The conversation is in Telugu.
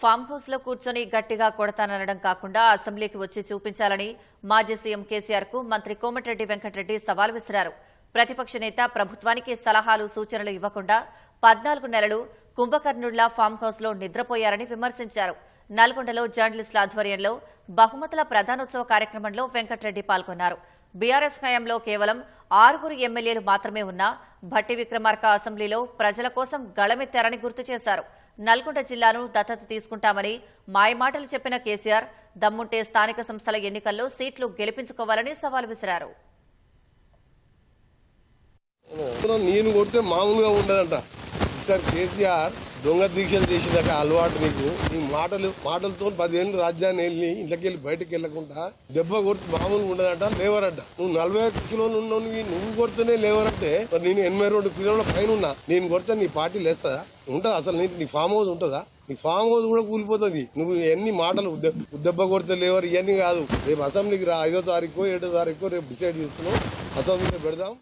ఫామ్ హౌస్లో కూర్చొని గట్టిగా కొడతాననడం కాకుండా అసెంబ్లీకి వచ్చి చూపించాలని మాజీ సీఎం కేసీఆర్కు మంత్రి కోమటిరెడ్డి వెంకటరెడ్డి సవాల్ విసిరారు. ప్రతిపక్ష నేత ప్రభుత్వానికి సలహాలు సూచనలు ఇవ్వకుండా పద్నాలుగు నెలలు కుంభకర్ణుళ్ళ ఫామ్ హౌస్లో నిద్రపోయారని విమర్శించారు. నల్గొండలో జర్నలిస్టుల ఆధ్వర్యంలో బహుమతుల ప్రధానోత్సవ కార్యక్రమంలో వెంకటరెడ్డి పాల్గొన్నారు. బీఆర్ఎస్ హయాంలో కేవలం ఆరుగురు ఎమ్మెల్యేలు మాత్రమే ఉన్నా భట్టి విక్రమార్క అసెంబ్లీలో ప్రజల కోసం గళమెత్తారని గుర్తు చేశారు. నల్గొండ జిల్లాను దత్తత తీసుకుంటామని మాయమాటలు చెప్పిన కేసీఆర్ దమ్ముంటే స్థానిక సంస్థల ఎన్నికల్లో సీట్లు గెలిపించుకోవాలని సవాల్ విసిరారు. నేను కొడితే మామూలుగా ఉండదంట. సార్ కేసీఆర్ దొంగ దీక్షలు చేసినాక అలవాటు నీకు. నీ మాటలు మాటలతో పదిహేను రాజ్యాన్ని వెళ్ళి ఇంట్లోకి వెళ్ళి బయటకు వెళ్ళకుండా దెబ్బ కొడుతు మామూలు ఉండదంట లేవరంట. నువ్వు నలభై ఒక్క కిలోలు ఉన్నావు నువ్వు కొడితేనే లేవరంటే మరి నేను ఎనభై రెండు కిలోల పైన ఉన్నా. నేను కొడితే నీ పార్టీ లేస్తుందా? ఉంటుందా అసలు నీకు నీ ఫామ్ హౌస్ ఉంటుందా? నీ ఫామ్ హౌస్ కూడా కూలిపోతుంది. నువ్వు ఎన్ని మాటలు ఉద్దెబ్బ కొడితే లేవరు ఇవన్నీ కాదు. రేపు అసెంబ్లీకి రా ఐదో తారీఖు ఏడో తారీఖు రేపు డిసైడ్ చేస్తున్నావు. అసెంబ్లీలో పెడదాం.